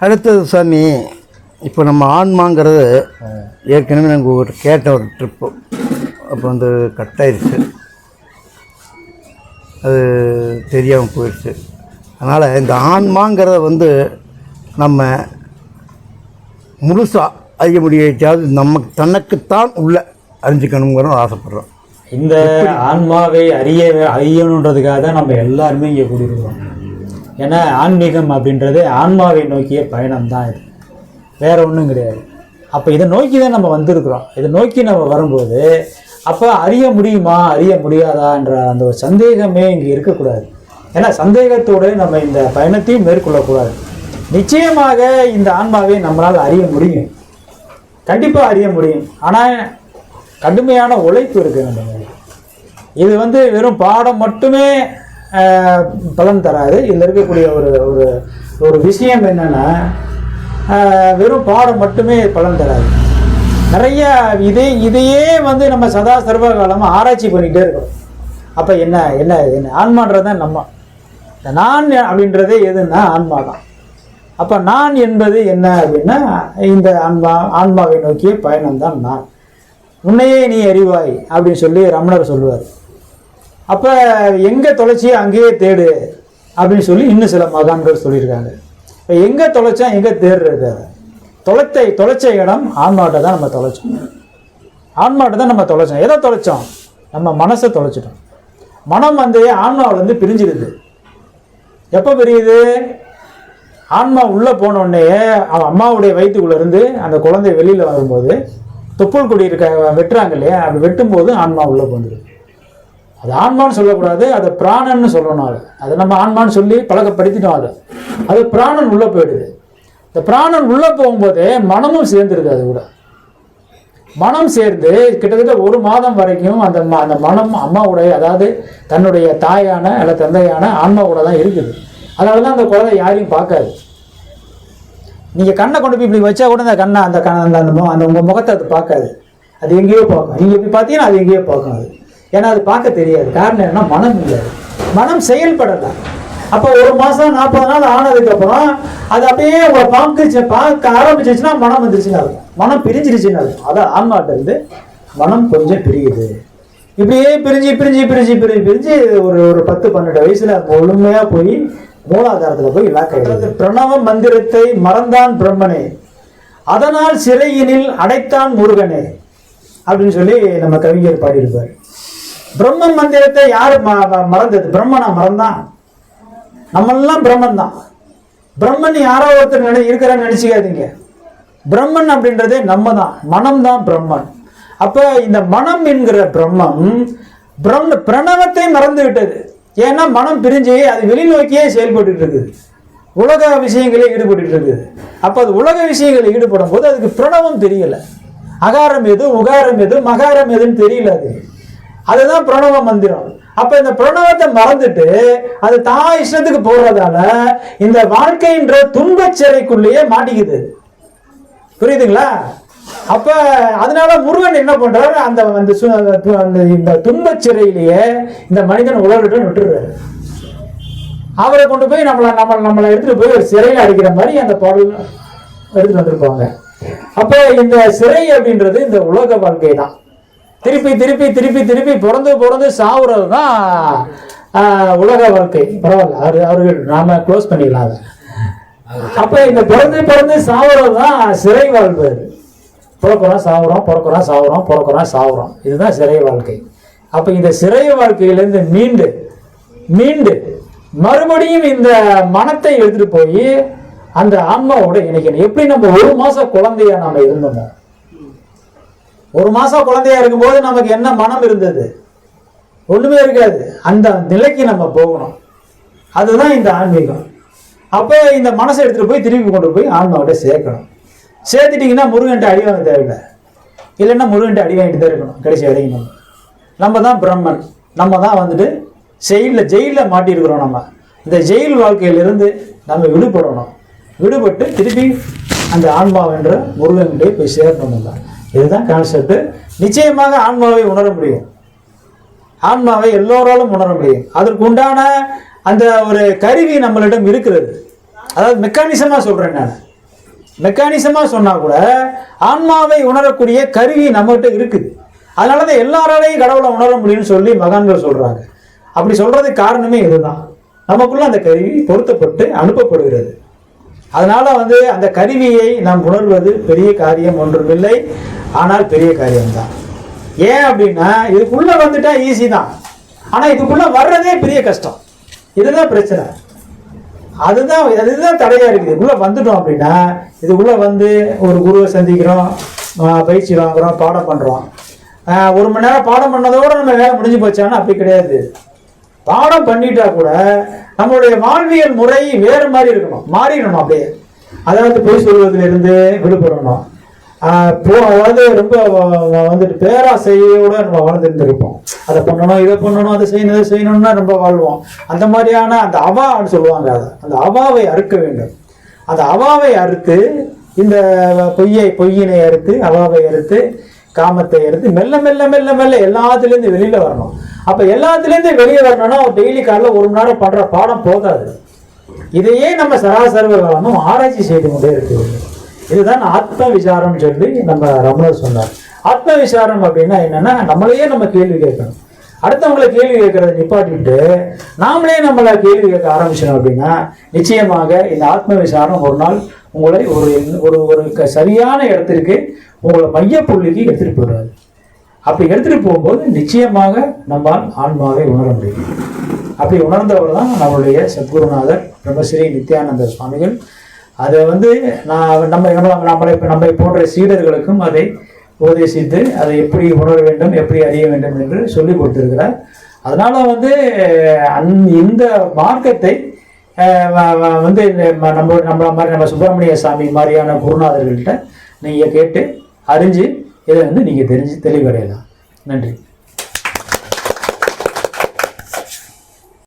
அடுத்தது சாமி இப்போ நம்ம ஆன்மாங்கிறது ஏற்கனவே நாங்கள் ஒரு கேட்ட ஒரு ட்ரிப்பு அப்போ வந்து கட் ஆயிடுச்சு அது தெரியாமல் போயிடுச்சு அதனால் இந்த ஆன்மாங்கிறத வந்து நம்ம முழுசாக அறிய முடியாச்சாவது நம்ம தனக்குத்தான் உள்ள அறிஞ்சிக்கணுங்கிற ஆசைப்பட்றோம். இந்த ஆன்மாவை அறிய அறியணுன்றதுக்காக தான் நம்ம எல்லாருமே இங்கே கூடியிருக்கிறோம் ஏன்னா ஆன்மீகம் அப்படின்றது ஆன்மாவை நோக்கிய பயணம் தான் இது. வேற ஒன்றும் கிடையாது. அப்போ இதை நோக்கி தான் நம்ம வந்திருக்கிறோம். இதை நோக்கி நம்ம வரும்போது அப்போ அறிய முடியுமா அறிய முடியாதான்ற அந்த ஒரு சந்தேகமே இங்கே இருக்கக்கூடாது. ஏன்னா சந்தேகத்தோடு நம்ம இந்த பயணத்தையும் மேற்கொள்ளக்கூடாது. நிச்சயமாக இந்த ஆன்மாவை நம்மளால் அறிய முடியும். கண்டிப்பாக அறிய முடியும். ஆனால் கடுமையான உழைப்பு இருக்குது நம்ம இது வந்து வெறும் பாடம் மட்டுமே பலன் தராது. இதில் இருக்கக்கூடிய ஒரு ஒரு ஒரு விஷயம் என்னென்னா வெறும் பாடம் மட்டுமே பலன் தராது. நிறைய இதே இதையே வந்து நம்ம சதா சர்வ காலமாக ஆராய்ச்சி பண்ணிகிட்டே இருக்கிறோம் அப்போ என்ன என்ன என்ன? ஆன்மான்றது தான் நம்ம. இந்த நான் அப்படின்றதே எதுன்னா ஆன்மா தான். அப்போ நான் என்பது என்ன அப்படின்னா இந்த ஆன்மா ஆன்மாவை நோக்கிய பயணம் தான் நான். உன்னையே நீ அறிவாய் அப்படின்னு சொல்லி ரமணர் சொல்லுவார். அப்போ எங்கே தொலைச்சியோ அங்கேயே தேடு அப்படின்னு சொல்லி இன்னும் சில மகான்கள் சொல்லியிருக்காங்க. இப்போ எங்கே தொலைச்சா எங்கே தேடுறது தொலைத்தை தொலைச்ச இடம் ஆன்மாட்டை தான் நம்ம தொலைச்சோம். ஆன்மாட்டை தான் நம்ம தொலைச்சோம். எதை தொலைச்சோம்? நம்ம மனசை தொலைச்சிட்டோம். மனம் வந்து ஆன்மாவிலேருந்து பிரிஞ்சிருது. எப்போ பிரியுது? ஆன்மா உள்ளே போன உடனே அவன் அம்மாவுடைய வயிற்றுக்குள்ள இருந்து அந்த குழந்தை வெளியில் வரும்போது தொப்புள் கொடி இருக்க வெட்டுறாங்க இல்லையா? அப்படி வெட்டும்போது ஆன்மா உள்ளே போந்துடும் அது ஆன்மான்னு சொல்லக்கூடாது அதை பிராணன்னு சொல்லணும் அது. அதை நம்ம ஆன்மான்னு சொல்லி பழக்கப்படுத்திட்டோம் அதை. அது பிராணன் உள்ளே போயிடுது. இந்த பிராணன் உள்ளே போகும்போதே மனமும் சேர்ந்துருது அது கூட. மனம் சேர்ந்து கிட்டத்தட்ட ஒரு மாதம் வரைக்கும் அந்த ம- அந்த மனம் அம்மாவுடைய அதாவது தன்னுடைய தாயான அல்ல தந்தையான ஆன்மாவோட தான் இருக்குது. அதனால தான் அந்த குழந்தை யாரையும் பார்க்காது. நீங்கள் கண்ணை கொண்டு போய் இப்படி வச்சா கூட அந்த கண்ணை அந்த கண்ணை அந்த அந்த அந்த உங்கள் முகத்தை அது பார்க்காது. அது எங்கேயோ பார்க்கும். நீங்கள் இப்படி பார்த்தீங்கன்னா அது எங்கேயோ பார்க்கும் அது. ஏன்னா அது பார்க்க தெரியாது. காரணம் என்னன்னா மனம் இல்லை மனம் செயல்படலை. அப்போ ஒரு மாதம் நாற்பது நாள் ஆனதுக்கப்புறம் அது அப்படியே உங்களை பார்க்க பார்க்க ஆரம்பிச்சிச்சுன்னா மனம் வந்துருச்சுன்னு அர்த்தம். மனம் பிரிஞ்சிருச்சுன்னு அர்த்தம். அதான் ஆன்மாட்ட இருந்து மனம் கொஞ்சம் பிரியுது. இப்படியே பிரிஞ்சு பிரிஞ்சு பிரிஞ்சு பிரிஞ்சு பிரிஞ்சு ஒரு ஒரு பத்து பன்னெண்டு வயசுல முழுமையா போய் மூலாதாரத்தில் போய் லாக் ஆயிடுது பிரணவ மந்திரத்தை மறந்தான் பிரம்மனே. அதனால் சிறையினில் அடைத்தான் முருகனே. அப்படின்னு சொல்லி நம்ம கவிஞர் பாடியிருப்பார். பிரம்ம மந்திரத்தை யாரு ம- மறந்தது? பிரம்மனா மறந்தான் நம்மெல்லாம் பிரம்மன் தான். பிரம்மன் யாரோ ஒருத்தர் நினை இருக்கிறான்னு நினைச்சுக்காதீங்க. பிரம்மன் அப்படின்றதே நம்ம தான். மனம் தான் பிரம்மன். அப்ப இந்த மனம் என்கிற பிரம்மம் பிரம் பிரணவத்தை மறந்து விட்டது. ஏன்னா மனம் பிரிஞ்சு அது வெளிநோக்கியே செயல்பட்டு இருக்குது. உலக விஷயங்களே ஈடுபட்டு இருக்குது. அப்போ அது உலக விஷயங்களில் ஈடுபடும் போது அதுக்கு பிரணவம் தெரியல. அகாரம் எது உகாரம் எது மகாரம் எதுன்னு தெரியல அது. அதுதான் பிரணவ மந்திரம். அப்ப இந்த பிரணவத்தை மறந்துட்டு அது தான் இஷ்டத்துக்கு போறதால இந்த வாழ்க்கைன்ற துன்பச் சிறைக்குள்ளேயே மாட்டிக்குது. புரியுதுங்களா? அப்ப அதனால முருகன் என்ன பண்றாரு? அந்த அந்த அந்த இந்த துன்பச் சிறையிலேயே இந்த மனிதன் உலகிட்ட விட்டுறாரு அவரை கொண்டு போய் நம்மளை நம்ம நம்மளை எடுத்துட்டு போய் ஒரு சிறையில் அடிக்கிற மாதிரி அந்த பாடல் எடுத்துட்டு வந்திருப்பாங்க. அப்ப இந்த சிறை அப்படின்றது இந்த உலக வாழ்க்கை தான் திருப்பி திருப்பி திருப்பி திருப்பி பிறந்து பிறந்து சாவுறது தான் உலக வாழ்க்கை. பரவாயில்ல அவரு அவர்கள் நாம க்ளோஸ் பண்ணிடலாம் அதை. அப்ப இந்த பிறந்து பிறந்து சாவுறது தான் சிறை வாழ்வு. பிறக்கிறோம் சாவுறோம் பிறக்கிறோம் சாவுறோம் பிறக்கிறோம் சாவுறோம். இதுதான் சிறை வாழ்க்கை. அப்ப இந்த சிறை வாழ்க்கையிலேருந்து மீண்டு மீண்டு மறுபடியும் இந்த மனத்தை எடுத்துட்டு போய் அந்த ஆன்மாவோட இணைக்கணும். எப்படி நம்ம ஒரு மாசம் குழந்தையா நாம இருந்தோமோ? ஒரு மாசம் குழந்தையா இருக்கும்போது நமக்கு என்ன மனம் இருந்தது? ஒண்ணுமே இருக்காது. அந்த நிலைக்கு நம்ம போகணும். அதுதான் இந்த ஆன்மீகம். அப்போ இந்த மனசை எடுத்துட்டு போய் திருப்பி கொண்டு போய் ஆன்மாவோட சேர்க்கணும். சேர்த்துட்டீங்கன்னா முருகன்ட்ட அடி வாங்க தேவையில்லை. இல்லைன்னா முருகன்ட்ட அடி வாங்கிட்டு தான் இருக்கணும் கடைசி வரைக்கும் நம்ம. நம்ம தான் பிரம்மன். நம்ம தான் வந்துட்டு ஜெயிலில் ஜெயிலில் மாட்டியிருக்கிறோம் நம்ம. இந்த ஜெயில் வாழ்க்கையிலிருந்து நம்ம விடுபடணும். விடுபட்டு திருப்பி அந்த ஆன்மாவென்ற முருகன்கிட்டே போய் சேரணும் நம்ம. இதுதான் கான்செப்ட் நிச்சயமாக ஆன்மாவை உணர முடியும். ஆன்மாவை எல்லோராலும் உணர முடியும். அதற்கு உண்டான அந்த ஒரு கருவி நம்மளிடம் இருக்கிறது. அதாவது மெக்கானிசமாக சொல்கிறேன் நான். மெக்கானிசமாக சொன்னால் கூட ஆன்மாவை உணரக்கூடிய கருவி நம்மகிட்ட இருக்குது. அதனால தான் எல்லாராலையும் கடவுளை உணர முடியும்னு சொல்லி மகான்கள் சொல்கிறாங்க அப்படி சொல்கிறதுக்கு காரணமே இதுதான். நமக்குள்ள அந்த கருவி பொருத்தப்பட்டு அனுப்பப்படுகிறது. அதனால வந்து அந்த கருவியை நாம் உணர்வது பெரிய காரியம் ஒன்றுமில்லை. ஆனால் பெரிய காரியம்தான். ஏன் அப்படின்னா இதுக்குள்ள வந்துட்டா ஈஸி தான். ஆனால் இதுக்குள்ள வர்றதே பெரிய கஷ்டம். இதுதான் பிரச்சனை. அதுதான் அதுதான் தடையா இருக்குது. இதுக்குள்ள வந்துட்டோம் அப்படின்னா இதுக்குள்ள வந்து ஒரு குருவை சந்திக்கிறோம் பயிற்சி வாங்குறோம் பாடம் பண்றோம். ஒரு மணி நேரம் பாடம் பண்ணதோட நம்ம வேலை முடிஞ்சு போச்சான்னா அப்படி கிடையாது. பாடம் பண்ணிட்டா கூட நம்மளுடைய வாழ்வியல் முறை வேறு மாதிரி இருக்கணும். மாறிடணும் அப்படியே. அதாவது பொய் சொல்வதிலிருந்து விடுபடணும். அதாவது ரொம்ப வந்துட்டு பேராசையோட நம்ம வாழ்ந்துட்டு அதை பண்ணணும் இதை பண்ணணும் அதை செய்யணும் இதை செய்யணும்னா ரொம்ப வாழ்வோம். அந்த மாதிரியான அந்த அவான்னு சொல்லுவாங்க அதை. அந்த அவாவை அறுக்க வேண்டும். அந்த அவாவை அறுத்து இந்த பொய்யை பொய்யினை அறுத்து அவாவை அறுத்து காமத்தை அறுத்து மெல்ல மெல்ல மெல்ல மெல்ல எல்லாத்துலேருந்து வெளியில வரணும். அப்ப எல்லாத்துலேருந்து வெளியே வரணும்னா டெய்லி காலையில் ஒரு மணி நேரம் பண்ற பாடம் போதாது. இதையே நம்ம சராசரவ காலமும் ஆராய்ச்சி செய்து கொண்டே இருக்கிறோம். இதுதான் ஆத்ம விசாரம் சொல்லி நம்ம ரமணர் சொன்னார். ஆத்ம விசாரம் அப்படின்னா என்னன்னா நம்மளையே நம்ம கேள்வி கேட்கணும். அடுத்தவங்களை கேள்வி கேட்கறத நிப்பாட்டிட்டு நாமளே நம்மளை கேள்வி கேட்க ஆரம்பிச்சோம் அப்படின்னா நிச்சயமாக இந்த ஆத்ம விசாரம் ஒரு நாள் உங்களை ஒரு ஒரு ஒரு க- சரியான இடத்திற்கு உங்களை மையப்புள்ளிக்கு எடுத்துட்டு போயிடாது அப்படி எடுத்துட்டு போகும்போது நிச்சயமாக நம்மால் ஆன்மாவை உணர முடியும். அப்படி உணர்ந்தவர் தான் நம்மளுடைய சத்குருநாதர் பிரம்மஸ்ரீ நித்யானந்த சுவாமிகள். அதை வந்து நான் நம்ம நம்ம- நம்மளை நம்மை போன்ற சீடர்களுக்கும் அதை உபதேசித்து அதை எப்படி உணர வேண்டும் எப்படி அறிய வேண்டும் என்று சொல்லி கொடுத்திருக்கிறார். அதனால வந்து அந் இந்த மார்க்கத்தை வந்து இந்த நம்ம நம்மள மாதிரி நம்ம சுப்பிரமணிய சாமி மாதிரியான குருநாதர்கள்ட்ட நீங்கள் கேட்டு அறிஞ்சு இதை வந்து நீங்கள் தெரிஞ்சு தெளிவடையலாம். நன்றி.